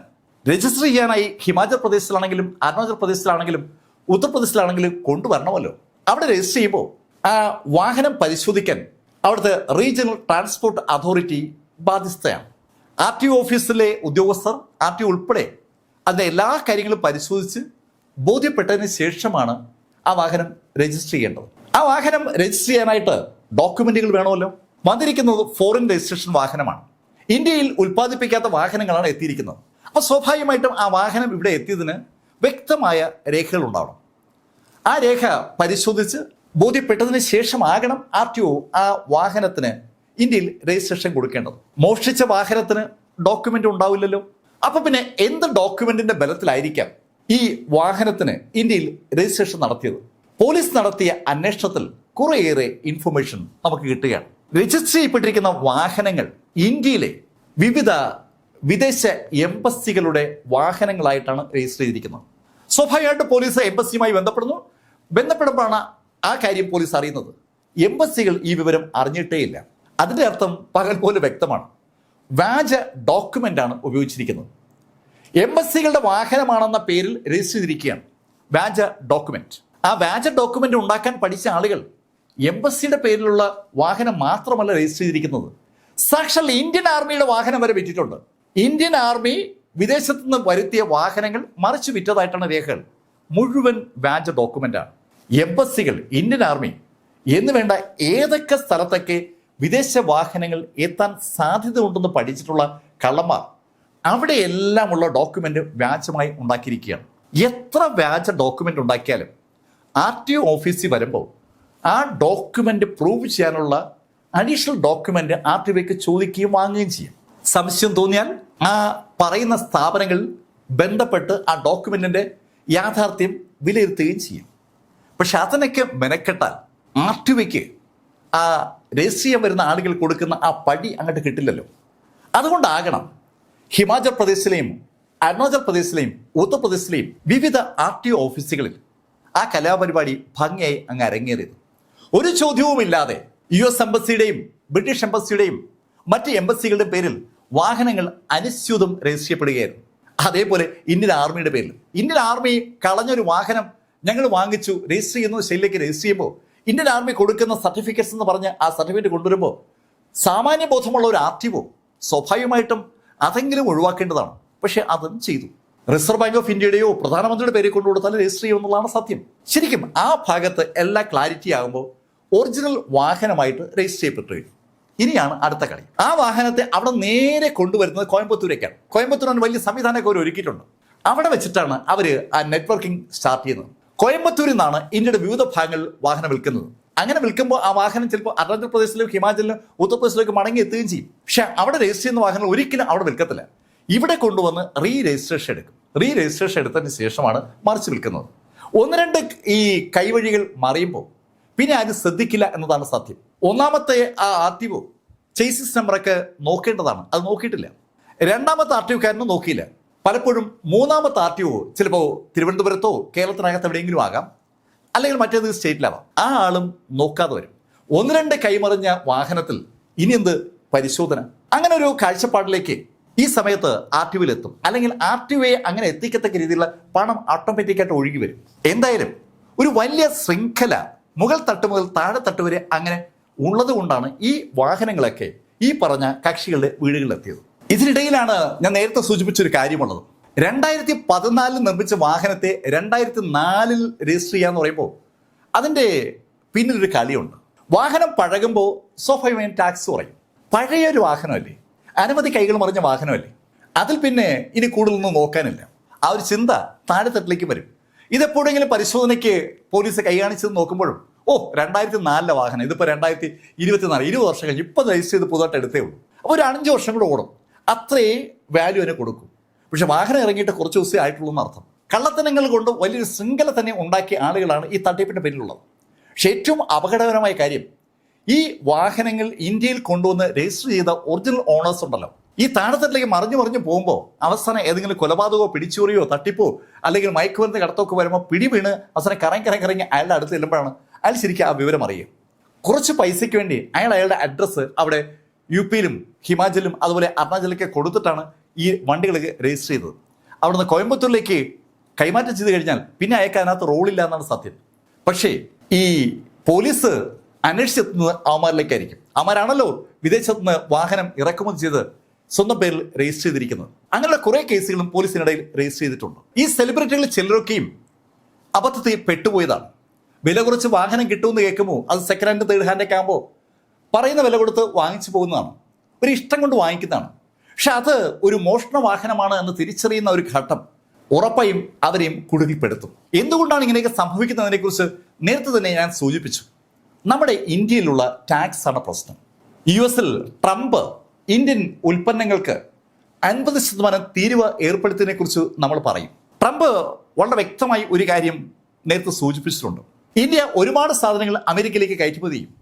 രജിസ്റ്റർ ചെയ്യാനായി ഹിമാചൽ പ്രദേശിലാണെങ്കിലും അരുണാചൽ പ്രദേശിലാണെങ്കിലും ഉത്തർപ്രദേശിലാണെങ്കിലും കൊണ്ടുവരണമല്ലോ. അവിടെ രജിസ്റ്റർ ചെയ്യുമ്പോൾ ആ വാഹനം പരിശോധിക്കാൻ അവിടുത്തെ റീജിയണൽ ട്രാൻസ്പോർട്ട് അതോറിറ്റി ബാധ്യസ്ഥയാണ്. ആർ ടി ഓഫീസിലെ ഉദ്യോഗസ്ഥർ ആർ ടി ഉൾപ്പെടെ അതിന്റെ എല്ലാ കാര്യങ്ങളും പരിശോധിച്ച് ബോധ്യപ്പെട്ടതിന് ശേഷമാണ് ആ വാഹനം രജിസ്റ്റർ ചെയ്യേണ്ടത്. ആ വാഹനം രജിസ്റ്റർ ചെയ്യാനായിട്ട് ഡോക്യുമെന്റുകൾ വേണമല്ലോ? വന്നിരിക്കുന്നത് ഫോറിൻ രജിസ്ട്രേഷൻ വാഹനമാണ്. ഇന്ത്യയിൽ ഉൽപ്പാദിപ്പിക്കാത്ത വാഹനങ്ങളാണ് എത്തിയിരിക്കുന്നത്. അപ്പോൾ സ്വാഭാവികമായിട്ടും ആ വാഹനം ഇവിടെ എത്തിയതിന് വ്യക്തമായ രേഖകൾ ഉണ്ടാവണം. ആ രേഖ പരിശോധിച്ച് ബോധ്യപ്പെട്ടതിന് ശേഷമാകണം ആർ ടി ഒ ആ വാഹനത്തിന് ഇന്ത്യയിൽ രജിസ്ട്രേഷൻ കൊടുക്കേണ്ടത്. മോഷ്ടിച്ച വാഹനത്തിന് ഡോക്യുമെന്റ് ഉണ്ടാവില്ലല്ലോ? അപ്പൊ പിന്നെ എന്ത് ഡോക്യുമെന്റിന്റെ ബലത്തിലായിരിക്കാം ഈ വാഹനത്തിന് ഇന്ത്യയിൽ രജിസ്ട്രേഷൻ നടത്തിയത്? പോലീസ് നടത്തിയ അന്വേഷണത്തിൽ കുറേയേറെ ഇൻഫർമേഷൻ നമുക്ക് കിട്ടുകയാണ്. രജിസ്റ്റർ ചെയ്യപ്പെട്ടിരിക്കുന്ന വാഹനങ്ങൾ ഇന്ത്യയിലെ വിവിധ വിദേശ എംബസികളുടെ വാഹനങ്ങളായിട്ടാണ് രജിസ്റ്റർ ചെയ്തിരിക്കുന്നത്. സ്വാഭാവികമായിട്ട് പോലീസ് എംബസിയുമായി ബന്ധപ്പെടുന്നു. ബന്ധപ്പെടുമ്പോഴാണ് ആ കാര്യം പോലീസ് അറിയുന്നത്. എംബസികൾ ഈ വിവരം അറിഞ്ഞിട്ടേ ഇല്ല. അതിന്റെ അർത്ഥം പകൽ പോലെ വ്യക്തമാണ്. വ്യാജ ആണ് ഉപയോഗിച്ചിരിക്കുന്നത്. എംബസികളുടെ വാഹനമാണെന്ന പേരിൽ രജിസ്റ്റർ ചെയ്തിരിക്കുകയാണ്. വ്യാജ ഡോക്യുമെന്റ് ആ വ്യാജ ഡോക്യുമെന്റ് ഉണ്ടാക്കാൻ പഠിച്ച ആളുകൾ എംബസിയുടെ പേരിലുള്ള വാഹനം മാത്രമല്ല രജിസ്റ്റർ ചെയ്തിരിക്കുന്നത്. സാക്ഷാൽ ഇന്ത്യൻ ആർമിയുടെ വാഹനം വരെ വിറ്റിട്ടുണ്ട്. ഇന്ത്യൻ ആർമി വിദേശത്തു നിന്ന് വരുത്തിയ വാഹനങ്ങൾ മറിച്ചു വിറ്റതായിട്ടാണ് രേഖകൾ. മുഴുവൻ വ്യാജ ഡോക്യുമെന്റാണ് എംബസികൾ ഇന്ത്യൻ ആർമി എന്ന് വേണ്ട ഏതൊക്കെ സ്ഥലത്തൊക്കെ വിദേശ വാഹനങ്ങൾ എത്താൻ സാധ്യത ഉണ്ടെന്ന് പഠിച്ചിട്ടുള്ള കള്ളന്മാർ അവിടെയെല്ലാമുള്ള ഡോക്യുമെന്റ് വ്യാജമായി ഉണ്ടാക്കിയിരിക്കുകയാണ്. എത്ര വ്യാജ ഡോക്യുമെന്റ് ഉണ്ടാക്കിയാലും ആർ ടി ഒ ഓഫീസിൽ വരുമ്പോൾ ആ ഡോക്യുമെന്റ് പ്രൂവ് ചെയ്യാനുള്ള അഡീഷണൽ ഡോക്യുമെന്റ് ആർ ടി ഒക്ക് ചോദിക്കുകയും വാങ്ങുകയും ചെയ്യും. സംശയം തോന്നിയാൽ ആ പറയുന്ന സ്ഥാപനങ്ങളിൽ ബന്ധപ്പെട്ട് ആ ഡോക്യുമെന്റിന്റെ യാഥാർത്ഥ്യം വിലയിരുത്തുകയും ചെയ്യും. പക്ഷെ അതിനൊക്കെ മെനക്കെട്ടാൽ ആർ ടി ഒക്ക് ആ രജിസ്റ്റർ ചെയ്യാൻ വരുന്ന ആളുകൾ കൊടുക്കുന്ന ആ പടി അങ്ങോട്ട് കിട്ടില്ലല്ലോ. അതുകൊണ്ടാകണം ഹിമാചൽ പ്രദേശിലെയും അരുണാചൽ പ്രദേശിലെയും ഉത്തർപ്രദേശിലെയും വിവിധ ആർ ടി ഒ ഓഫീസുകളിൽ ആ കലാപരിപാടി ഭംഗിയായി അങ്ങ് അരങ്ങേറിയത്. ഒരു ചോദ്യവുമില്ലാതെ യു എസ് എംബസിയുടെയും ബ്രിട്ടീഷ് എംബസിയുടെയും മറ്റ് എംബസികളുടെ പേരിൽ വാഹനങ്ങൾ അനുസ്യൂതം രജിസ്റ്റർ അതേപോലെ ഇന്ത്യൻ ആർമിയുടെ പേരിൽ. ഇന്ത്യൻ ആർമി കളഞ്ഞൊരു വാഹനം ഞങ്ങൾ വാങ്ങിച്ചു രജിസ്റ്റർ ചെയ്യുന്നു ശൈലിലേക്ക് രജിസ്റ്റർ ചെയ്യുമ്പോൾ ഇന്ത്യൻ ആർമി കൊടുക്കുന്ന സർട്ടിഫിക്കറ്റ്സ് എന്ന് പറഞ്ഞ് ആ സർട്ടിഫിക്കറ്റ് കൊണ്ടുവരുമ്പോൾ സാമാന്യ ബോധമുള്ള ഒരു ആർ ടി ഒ സ്വാഭാവികമായിട്ടും അതെങ്കിലും ഒഴിവാക്കേണ്ടതാണ്. പക്ഷെ അതും ചെയ്തു. റിസർവ് ബാങ്ക് ഓഫ് ഇന്ത്യയുടെയോ പ്രധാനമന്ത്രിയുടെ പേരെ കൊണ്ടു കൊടുത്താൽ രജിസ്റ്റർ ചെയ്യുമെന്നുള്ളതാണ് സത്യം. ശരിക്കും ആ ഭാഗത്ത് എല്ലാ ക്ലാരിറ്റി ആകുമ്പോൾ ഒറിജിനൽ വാഹനമായിട്ട് രജിസ്റ്റർ ചെയ്യപ്പെട്ടു കഴിഞ്ഞു. ഇനിയാണ് അടുത്ത കളി. ആ വാഹനത്തെ അവിടെ നേരെ കൊണ്ടുവരുന്നത് കോയമ്പത്തൂരേക്കാണ്. കോയമ്പത്തൂരാണ് വലിയ സംവിധാനമൊക്കെ അവർ ഒരുക്കിയിട്ടുണ്ട്. അവിടെ വെച്ചിട്ടാണ് അവർ ആ നെറ്റ്വർക്കിംഗ് സ്റ്റാർട്ട് ചെയ്യുന്നത്. കോയമ്പത്തൂരിൽ നിന്നാണ് ഇന്ത്യയുടെ വിവിധ ഭാഗങ്ങളിൽ വാഹനം വിൽക്കുന്നത്. അങ്ങനെ വിൽക്കുമ്പോൾ ആ വാഹനം ചിലപ്പോൾ അരുണാചൽ പ്രദേശിലും ഹിമാചലിലും ഉത്തർപ്രദേശിലേക്ക് മടങ്ങി എത്തുകയും ചെയ്യും. പക്ഷേ അവിടെ രജിസ്റ്റർ ചെയ്യുന്ന വാഹനങ്ങൾ ഒരിക്കലും അവിടെ വിൽക്കത്തില്ല. ഇവിടെ കൊണ്ടുവന്ന് റീ രജിസ്ട്രേഷൻ എടുക്കും. റീ രജിസ്ട്രേഷൻ എടുത്തതിന് ശേഷമാണ് മറിച്ച് വിൽക്കുന്നത്. ഒന്ന് രണ്ട് ഈ കൈവഴികൾ മറിയുമ്പോൾ പിന്നെ ആരും ശ്രദ്ധിക്കില്ല എന്നതാണ് സത്യം. ഒന്നാമത്തെ ആ ആർ ടി ഒ ചേസിസ് നമ്പറൊക്കെ നോക്കേണ്ടതാണ്. അത് നോക്കിയിട്ടില്ല. രണ്ടാമത്തെ ആർ ടി ഒക്കാരനും നോക്കിയില്ല. പലപ്പോഴും മൂന്നാമത്തെ ആർ ടി ഒ ചിലപ്പോൾ തിരുവനന്തപുരത്തോ കേരളത്തിനകത്ത് എവിടെയെങ്കിലും ആകാം. അല്ലെങ്കിൽ മറ്റേത് സ്റ്റേറ്റിലാവാം. ആ ആളും നോക്കാതെ വരും. ഒന്ന് രണ്ട് കൈമറിഞ്ഞ വാഹനത്തിൽ ഇനി എന്ത് പരിശോധന? അങ്ങനെ ഒരു കാഴ്ചപ്പാടിലേക്ക് ഈ സമയത്ത് ആർ ടി അല്ലെങ്കിൽ ആർ ടി അങ്ങനെ എത്തിക്കത്തക്ക രീതിയിലുള്ള പണം ഓട്ടോമാറ്റിക്കായിട്ട് ഒഴുകി വരും. എന്തായാലും ഒരു വലിയ ശൃംഖല മുകൾ തട്ട് മുതൽ താഴെ തട്ട് വരെ അങ്ങനെ ഉള്ളത് കൊണ്ടാണ് ഈ വാഹനങ്ങളൊക്കെ ഈ പറഞ്ഞ കക്ഷികളുടെ വീടുകളിലെത്തിയത്. ഇതിനിടയിലാണ് ഞാൻ നേരത്തെ സൂചിപ്പിച്ച ഒരു കാര്യമുള്ളത്. രണ്ടായിരത്തി പതിനാലിൽ നിർമ്മിച്ച വാഹനത്തെ രണ്ടായിരത്തി നാലിൽ രജിസ്റ്റർ ചെയ്യാന്ന് പറയുമ്പോൾ അതിന്റെ പിന്നിലൊരു കളിയുണ്ട് വാഹനം പഴകുമ്പോൾ സ്വാഭാവികമായും ടാക്സ് കുറയും. പഴയ ഒരു വാഹനമല്ലേ? അനവധി കൈകൾ മറിഞ്ഞ വാഹനമല്ലേ? അതിൽ പിന്നെ ഇനി കൂടുതലൊന്നും നോക്കാനില്ല. ആ ഒരു ചിന്ത താഴെത്തട്ടിലേക്ക് വരും. ഇതെപ്പോഴെങ്കിലും പരിശോധനയ്ക്ക് പോലീസ് കൈ കാണിച്ചത് നോക്കുമ്പോഴും ഓ രണ്ടായിരത്തി നാലിലെ വാഹനം. ഇതിപ്പോൾ രണ്ടായിരത്തി ഇരുപത്തിനാല് ഇരുപത് വർഷം കഴിഞ്ഞ് ഇപ്പം രജിസ്റ്റർ ചെയ്ത് പുതുതായിട്ട് എടുത്തേ ഉള്ളൂ. അപ്പോൾ ഒരു അഞ്ച് വർഷം കൂടെ ഓടും. അത്രേ വാല്യൂ അതിനെ കൊടുക്കും. പക്ഷെ വാഹനം ഇറങ്ങിയിട്ട് കുറച്ച് ദിവസമേ ആയിട്ടുള്ളൂ എന്നർത്ഥം കള്ളത്തനങ്ങൾ കൊണ്ട് വലിയൊരു ശൃംഖല തന്നെ ഉണ്ടാക്കിയ ആളുകളാണ് ഈ തട്ടിപ്പിന്റെ പേരിലുള്ളത്. പക്ഷേ ഏറ്റവും അപകടകരമായ കാര്യം ഈ വാഹനങ്ങൾ ഇന്ത്യയിൽ കൊണ്ടുവന്ന് രജിസ്റ്റർ ചെയ്ത ഒറിജിനൽ ഓണേഴ്സ് ഉണ്ടല്ലോ. ഈ താഴത്തട്ടിലേക്ക് മറിഞ്ഞു മറിഞ്ഞു പോകുമ്പോൾ അവസാനം ഏതെങ്കിലും കൊലപാതകമോ പിടിച്ചോറിയോ തട്ടിപ്പോ അല്ലെങ്കിൽ മയക്കുമരുന്ന് കടത്തൊക്കെ വരുമ്പോൾ പിടി വീണ് അവസാനം കറങ്ങി കറങ്ങി കറങ്ങി അയാളുടെ അടുത്ത് ചെല്ലുമ്പോഴാണ് അയാൾ ശരിക്കും ആ വിവരം അറിയുക. കുറച്ച് പൈസയ്ക്ക് വേണ്ടി അയാൾ അയാളുടെ അഡ്രസ്സ് അവിടെ യു പിയിലും ഹിമാചലും അതുപോലെ അരുണാചലിലൊക്കെ കൊടുത്തിട്ടാണ് ഈ വണ്ടികളൊക്കെ രജിസ്റ്റർ ചെയ്തത്. അവിടുന്ന് കോയമ്പത്തൂരിലേക്ക് കൈമാറ്റം ചെയ്ത് കഴിഞ്ഞാൽ പിന്നെ അയക്കാൻ അതിനകത്ത് റോളില്ല എന്നാണ് സത്യം. പക്ഷേ ഈ പോലീസ് അന്വേഷിച്ചെത്തുന്നത് അവന്മാരിലേക്കായിരിക്കും അവന്മാരാണല്ലോ വിദേശത്ത് നിന്ന് വാഹനം ഇറക്കുമതി ചെയ്ത് സ്വന്തം പേരിൽ രജിസ്റ്റർ ചെയ്തിരിക്കുന്നത്. അങ്ങനെയുള്ള കുറേ കേസുകളും പോലീസിനിടയിൽ രജിസ്റ്റർ ചെയ്തിട്ടുണ്ട്. ഈ സെലിബ്രിറ്റികളിൽ ചിലരൊക്കെയും അബദ്ധത്തിൽ പെട്ടുപോയതാണ്. വില കുറച്ച് വാഹനം കിട്ടുമെന്ന് കേൾക്കുമ്പോൾ അത് സെക്കൻഡ് ഹാൻഡ് തേർഡ് ഹാൻഡ് ഒക്കെ ആകുമ്പോൾ പറയുന്ന വില കൊടുത്ത് വാങ്ങിച്ചു പോകുന്നതാണ്. ഒരു ഇഷ്ടം കൊണ്ട് വാങ്ങിക്കുന്നതാണ്. പക്ഷെ അത് ഒരു മോഷണ വാഹനമാണ് എന്ന് തിരിച്ചറിയുന്ന ഒരു ഘട്ടം ഉറപ്പായും അവരെയും കുടുങ്ങിപ്പെടുത്തും. എന്തുകൊണ്ടാണ് ഇങ്ങനെയൊക്കെ സംഭവിക്കുന്നതിനെക്കുറിച്ച് നേരത്തെ തന്നെ ഞാൻ സൂചിപ്പിച്ചു. നമ്മുടെ ഇന്ത്യയിലുള്ള ടാക്സ് ആണ് പ്രശ്നം. യു എസിൽ ട്രംപ് ഇന്ത്യൻ ഉൽപ്പന്നങ്ങൾക്ക് അൻപത് ശതമാനം തീരുവ ഏർപ്പെടുത്തിയതിനെ കുറിച്ച് നമ്മൾ പറയും. ട്രംപ് വളരെ വ്യക്തമായി ഒരു കാര്യം നേരത്തെ സൂചിപ്പിച്ചിട്ടുണ്ട്. ഇന്ത്യ ഒരുപാട് സാധനങ്ങൾ അമേരിക്കയിലേക്ക് കയറ്റുമതി ചെയ്യും.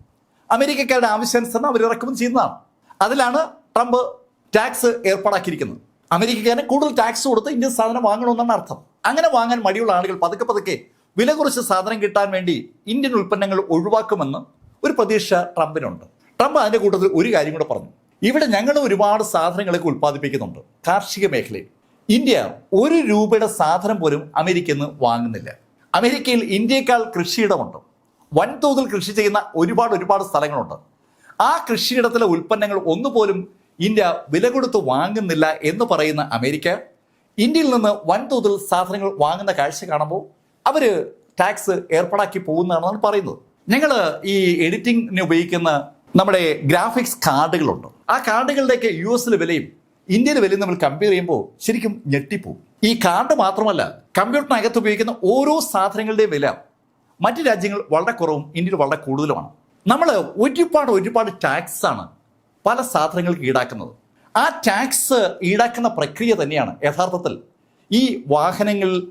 അമേരിക്കക്കാരുടെ ആവശ്യാനുസരണം അവർ ഇറക്കുമതി ചെയ്യുന്നതാണ്. അതിലാണ് ട്രംപ് ടാക്സ് ഏർപ്പാടാക്കിയിരിക്കുന്നത്. അമേരിക്കക്കാരന് കൂടുതൽ ടാക്സ് കൊടുത്ത് ഇന്ത്യൻ സാധനം വാങ്ങണമെന്നാണ് അർത്ഥം. അങ്ങനെ വാങ്ങാൻ മടിയുള്ള ആളുകൾ പതുക്കെ പതുക്കെ വില കുറച്ച് സാധനം കിട്ടാൻ വേണ്ടി ഇന്ത്യൻ ഉൽപ്പന്നങ്ങൾ ഒഴിവാക്കുമെന്ന് ഒരു പ്രതീക്ഷ ട്രംപിനുണ്ട്. ട്രംപ് അതിന്റെ കൂട്ടത്തിൽ ഒരു കാര്യം കൂടെ പറഞ്ഞു. ഇവിടെ ഞങ്ങൾ ഒരുപാട് സാധനങ്ങളൊക്കെ ഉൽപ്പാദിപ്പിക്കുന്നുണ്ട്. കാർഷിക മേഖലയിൽ. ഇന്ത്യ ഒരു രൂപയുടെ സാധനം പോലും അമേരിക്കയിൽ വാങ്ങുന്നില്ല. അമേരിക്കയിൽ ഇന്ത്യയേക്കാൾ കൃഷിയിടമുണ്ട്. വൻതോതിൽ കൃഷി ചെയ്യുന്ന ഒരുപാട് ഒരുപാട് സ്ഥലങ്ങളുണ്ട്. ആ കൃഷിയിടത്തിലെ ഉൽപ്പന്നങ്ങൾ ഒന്നുപോലും ഇന്ത്യ വില കൊടുത്ത് വാങ്ങുന്നില്ല എന്ന് പറയുന്ന അമേരിക്ക ഇന്ത്യയിൽ നിന്ന് വൻതോതിൽ സാധനങ്ങൾ വാങ്ങുന്ന കാഴ്ച കാണുമ്പോൾ അവർ ടാക്സ് ഏർപ്പാടാക്കി പോകുന്നതാണെന്നാണ് പറയുന്നത്. ഞങ്ങൾ ഈ എഡിറ്റിംഗിന് ഉപയോഗിക്കുന്ന നമ്മുടെ ഗ്രാഫിക്സ് കാർഡുകളുണ്ട്. ആ കാർഡുകളുടെയൊക്കെ യു എസിലെ വിലയും ഇന്ത്യയിലെ വിലയും നമ്മൾ കമ്പയർ ചെയ്യുമ്പോൾ ശരിക്കും ഞെട്ടിപ്പോവും. ഈ കാർഡ് മാത്രമല്ല കമ്പ്യൂട്ടറിനകത്ത് ഉപയോഗിക്കുന്ന ഓരോ സാധനങ്ങളുടെയും വില മറ്റ് രാജ്യങ്ങൾ വളരെ കുറവും ഇന്ത്യയിൽ വളരെ കൂടുതലുമാണ്. നമ്മൾ ഒരുപാട് ഒരുപാട് ടാക്സ് ആണ് പല സാധനങ്ങൾക്ക് ഈടാക്കുന്നത്. ആ ടാക്സ് ഈടാക്കുന്ന പ്രക്രിയ തന്നെയാണ് യഥാർത്ഥത്തിൽ ഈ വാഹനങ്ങൾ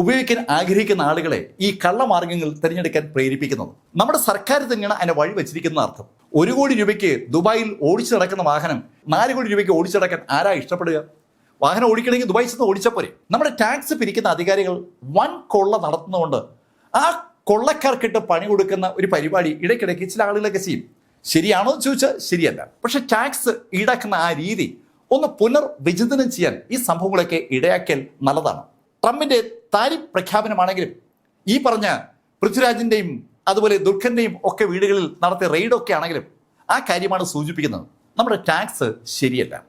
ഉപയോഗിക്കാൻ ആഗ്രഹിക്കുന്ന ആളുകളെ ഈ കള്ളമാർഗങ്ങൾ തിരഞ്ഞെടുക്കാൻ പ്രേരിപ്പിക്കുന്നത്. നമ്മുടെ സർക്കാർ തന്നെയാണ് അതിനെ വഴി വെച്ചിരിക്കുന്ന അർത്ഥം. ഒരു കോടി രൂപയ്ക്ക് ദുബായിൽ ഓടിച്ചു നടക്കുന്ന വാഹനം നാല് കോടി രൂപയ്ക്ക് ഓടിച്ചു നടക്കാൻ ആരാ ഇഷ്ടപ്പെടുക? വാഹനം ഓടിക്കണമെങ്കിൽ ദുബായിൽ ചെന്ന് ഓടിച്ചാൽ പോരെ. നമ്മുടെ ടാക്സ് പിരിക്കുന്ന അധികാരികൾ വൻ കൊള്ള നടത്തുന്നതുകൊണ്ട് ആ കൊള്ളക്കാർക്കിട്ട് പണി കൊടുക്കുന്ന ഒരു പരിപാടി ഇടയ്ക്കിടയ്ക്ക് ചില ആളുകളൊക്കെ ചെയ്യും. ശരിയാണോ എന്ന് ചോദിച്ചാൽ ശരിയല്ല. പക്ഷെ ടാക്സ് ഈടാക്കുന്ന ആ രീതി ഒന്ന് പുനർവിചിന്തനം ചെയ്യാൻ ഈ സംഭവങ്ങളൊക്കെ ഇടയാക്കൽ നല്ലതാണ്. ട്രംപിന്റെ താരിഫ് പ്രഖ്യാപനമാണെങ്കിലും ഈ പറഞ്ഞ പൃഥ്വിരാജിന്റെയും അതുപോലെ ദുർഖന്റെയും ഒക്കെ വീടുകളിൽ നടത്തിയ റെയ്ഡൊക്കെ ആണെങ്കിലും ആ കാര്യമാണ് സൂചിപ്പിക്കുന്നത്. നമ്മുടെ ടാക്സ് ശരിയല്ല.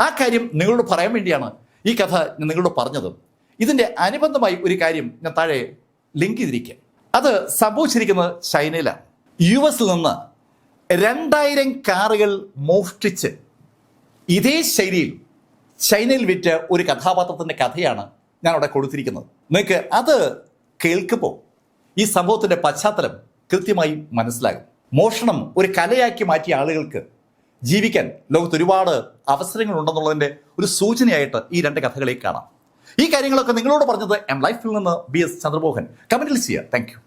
ആ കാര്യം നിങ്ങളോട് പറയാൻ വേണ്ടിയാണ് ഈ കഥ ഞാൻ നിങ്ങളോട് പറഞ്ഞത്. ഇതിന്റെ അനുബന്ധമായി ഒരു കാര്യം ഞാൻ താഴെ ലിങ്ക് ചെയ്തിരിക്കുക. അത് സംഭവിച്ചിരിക്കുന്നത് ചൈനയിലാണ്. യു എസിൽ നിന്ന് രണ്ടായിരം കാറുകൾ മോഷ്ടിച്ച് ഇതേ ശൈലിയിൽ ചൈനയിൽ വിറ്റ് ഒരു കഥാപാത്രത്തിന്റെ കഥയാണ് ഞാൻ അവിടെ കൊടുത്തിരിക്കുന്നത്. നിങ്ങൾക്ക് അത് കേൾക്കുമ്പോൾ ഈ സംഭവത്തിന്റെ പശ്ചാത്തലം കൃത്യമായി മനസ്സിലാകും. മോഷണം ഒരു കലയാക്കി മാറ്റിയ ആളുകൾക്ക് ജീവിക്കാൻ ലോകത്ത് ഒരുപാട് അവസരങ്ങളുണ്ടെന്നുള്ളതിന്റെ ഒരു സൂചനയായിട്ട് ഈ രണ്ട് കഥകളെ കാണാം. ഈ കാര്യങ്ങളൊക്കെ നിങ്ങളോട് പറഞ്ഞത് എം ലൈഫിൽ നിന്ന് ബി എസ് ചന്ദ്രമോഹൻ. കമന്റിൽ ചെയ്യുക. താങ്ക്